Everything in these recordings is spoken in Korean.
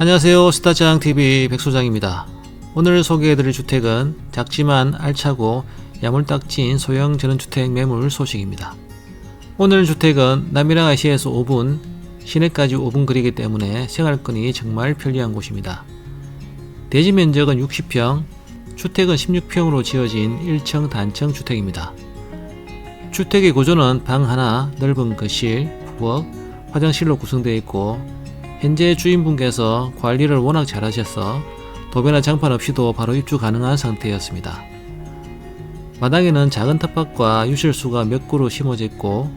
안녕하세요. 스타장TV 백소장입니다. 오늘 소개해드릴 주택은 작지만 알차고 야물딱진 소형 전원주택 매물 소식입니다. 오늘 주택은 남이랑 IC에서 5분, 시내까지 5분 거리이기 때문에 생활권이 정말 편리한 곳입니다. 대지 면적은 60평, 주택은 16평으로 지어진 1층 단층 주택입니다. 주택의 구조는 방 하나, 넓은 거실, 부엌, 화장실로 구성되어 있고 현재 주인분께서 관리를 워낙 잘하셔서 도배나 장판 없이도 바로 입주 가능한 상태였습니다. 마당에는 작은 텃밭과 유실수가 몇 그루 심어져 있고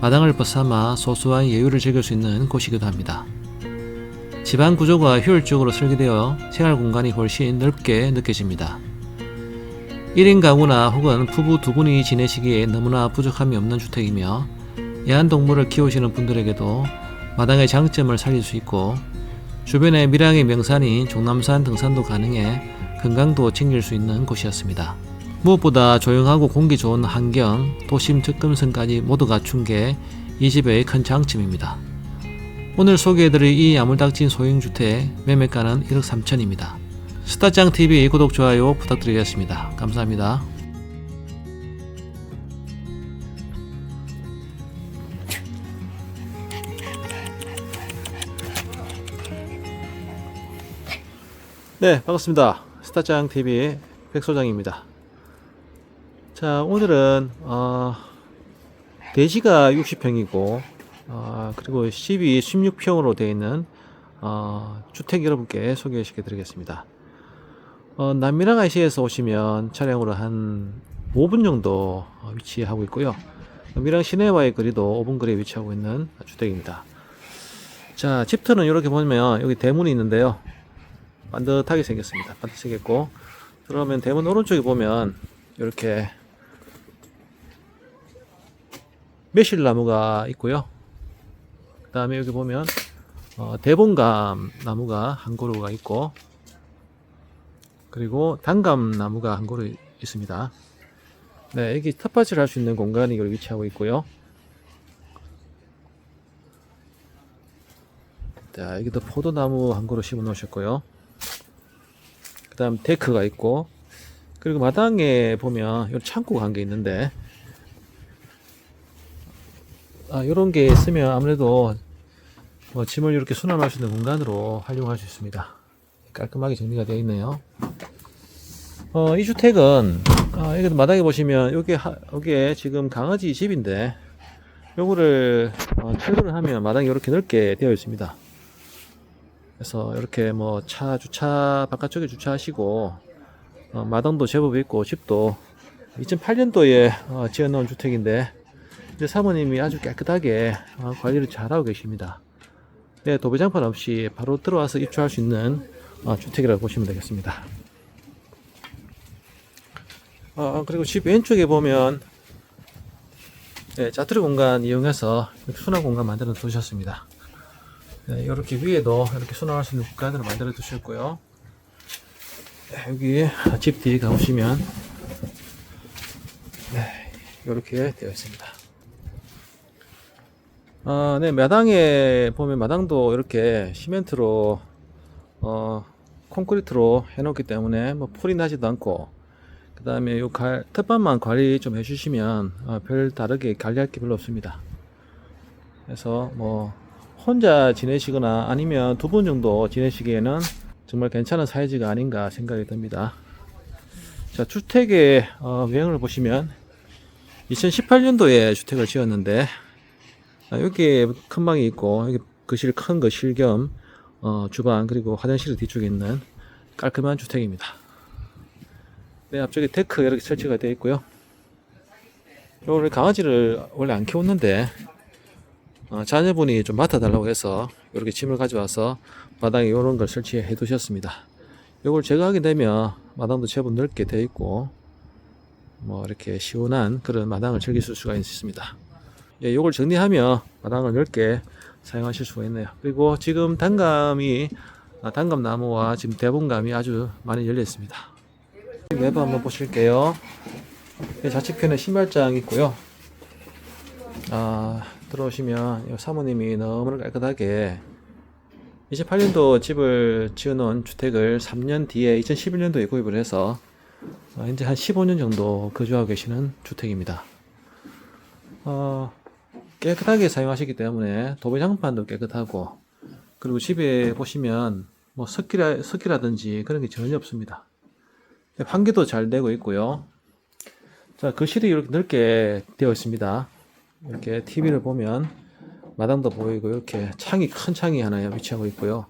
마당을 벗삼아 소소한 여유를 즐길 수 있는 곳이기도 합니다. 집안 구조가 효율적으로 설계되어 생활 공간이 훨씬 넓게 느껴집니다. 1인 가구나 혹은 부부 두 분이 지내시기에 너무나 부족함이 없는 주택이며 애완동물을 키우시는 분들에게도 마당의 장점을 살릴 수 있고 주변에 밀양의 명산인 종남산 등산도 가능해 건강도 챙길 수 있는 곳이었습니다. 무엇보다 조용하고 공기 좋은 환경, 도심 접근성까지 모두 갖춘 게 이 집의 큰 장점입니다. 오늘 소개해드릴 이 야물딱진 소형주택 매매가는 1억 3천입니다. 스타짱TV 구독, 좋아요 부탁드리겠습니다. 감사합니다. 네, 반갑습니다. 스타짱 TV 백 소장입니다. 자, 오늘은 어, 대지가 60평이고 어, 그리고 집이 16평으로 되어 있는 어, 주택 여러분께 소개시켜 드리겠습니다. 어, 남미랑 IC에서 오시면 차량으로 한 5분 정도 어, 위치하고 있고요. 남미랑 시내와의 거리도 5분 거리에 위치하고 있는 주택입니다. 자, 집터는 이렇게 보면 여기 대문이 있는데요. 반듯하게 생겼습니다. 반듯 생겼고 그러면 대문 오른쪽에 보면 이렇게 매실 나무가 있고요. 그 다음에 여기 보면 어, 대봉감 나무가 한 그루가 있고 그리고 단감 나무가 한 그루 있습니다. 네, 여기 텃밭을 할 수 있는 공간이 여기 위치하고 있고요. 자, 여기도 포도나무 한 그루 심어 놓으셨고요. 그 다음 데크가 있고 그리고 마당에 보면 요 창고가 한 개 있는데 아, 요런 게 있으면 아무래도 뭐 짐을 이렇게 수납할 수 있는 공간으로 활용할 수 있습니다. 깔끔하게 정리가 되어 있네요. 어, 이 주택은 아, 여기 마당에 보시면 여기 하, 여기에 지금 강아지 집인데 요거를 어, 철거를 하면 마당이 이렇게 넓게 되어 있습니다. 그래서 이렇게 뭐 차 주차 바깥쪽에 주차하시고 어, 마당도 제법 있고 집도 2008년도에 어, 지어놓은 주택인데 이제 사모님이 아주 깨끗하게 어, 관리를 잘하고 계십니다. 네, 도배장판 없이 바로 들어와서 입주할 수 있는 어, 주택이라고 보시면 되겠습니다. 어, 그리고 집 왼쪽에 보면 네, 자투리 공간 이용해서 수납 공간 만들어 두셨습니다. 네, 이렇게 위에도 이렇게 수납할 수 있는 공간을 만들어 두셨고요. 네, 여기 집 뒤에 가보시면 네, 이렇게 되어 있습니다. 아, 네, 마당에 보면 마당도 이렇게 시멘트로 어, 콘크리트로 해놓기 때문에 뭐 풀이 나지도 않고 그 다음에 요 갈, 텃밭만 관리 좀 해주시면 어, 별 다르게 관리할 게 별로 없습니다. 그래서 뭐 혼자 지내시거나 아니면 두 분 정도 지내시기에는 정말 괜찮은 사이즈가 아닌가 생각이 듭니다. 자, 주택의 어, 외형을 보시면 2018년도에 주택을 지었는데 아, 여기에 큰 방이 있고 여기 거실 큰 거실 겸 어, 주방 그리고 화장실 뒤쪽에 있는 깔끔한 주택입니다. 네, 앞쪽에 데크 이렇게 설치가 되어 있고요. 요를 강아지를 원래 안 키웠는데 어, 자녀분이 좀 맡아달라고 해서 이렇게 짐을 가져와서 마당에 이런 걸 설치해 두셨습니다. 이걸 제가 하게 되면 마당도 제법 넓게 되어 있고 뭐 이렇게 시원한 그런 마당을 즐길 수가 있습니다. 예, 요걸 정리하면 마당을 넓게 사용하실 수가 있네요. 그리고 지금 단감이 아, 단감 나무와 지금 대봉감이 아주 많이 열려 있습니다. 외부 한번 보실게요. 예, 좌측편에 신발장 있고요. 아, 들어오시면 이 사모님이 너무나 깨끗하게 28년도 집을 지어놓은 주택을 3년 뒤에 2011년도에 구입을 해서 어, 현재 한 15년 정도 거주하고 계시는 주택입니다. 어, 깨끗하게 사용하시기 때문에 도배장판도 깨끗하고 그리고 집에 보시면 뭐 습기라, 습기라든지 그런 게 전혀 없습니다. 환기도 잘 되고 있고요. 자, 거실이 이렇게 넓게 되어 있습니다. 이렇게 TV를 보면 마당도 보이고 이렇게 창이 큰 창이 하나 위치하고 있고요.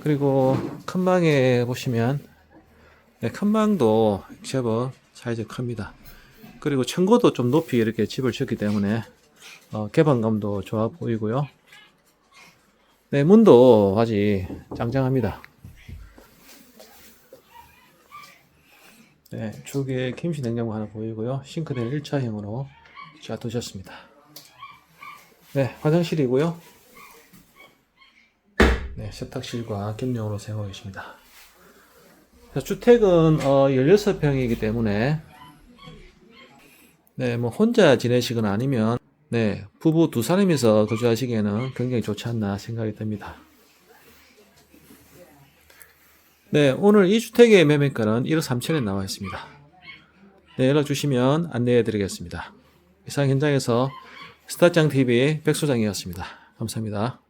그리고 큰 방에 보시면 네, 큰 방도 제법 사이즈 큽니다. 그리고 층고도 좀 높이 이렇게 집을 지었기 때문에 어, 개방감도 좋아 보이고요. 네, 문도 아직 짱짱합니다. 네, 쪽에 김치 냉장고 하나 보이고요. 싱크대는 1차형으로 잘 두셨습니다. 네, 화장실이고요. 네, 세탁실과 겸용으로 사용하고 계십니다. 자, 주택은 어, 16평이기 때문에 네, 뭐 혼자 지내시거나 아니면 네, 부부 두 사람이서 거주하시기에는 굉장히 좋지 않나 생각이 듭니다. 네, 오늘 이 주택의 매매가는 1억 3천에 나와 있습니다. 네, 연락 주시면 안내해 드리겠습니다. 이상 현장에서 스타짱TV 백소장이었습니다. 감사합니다.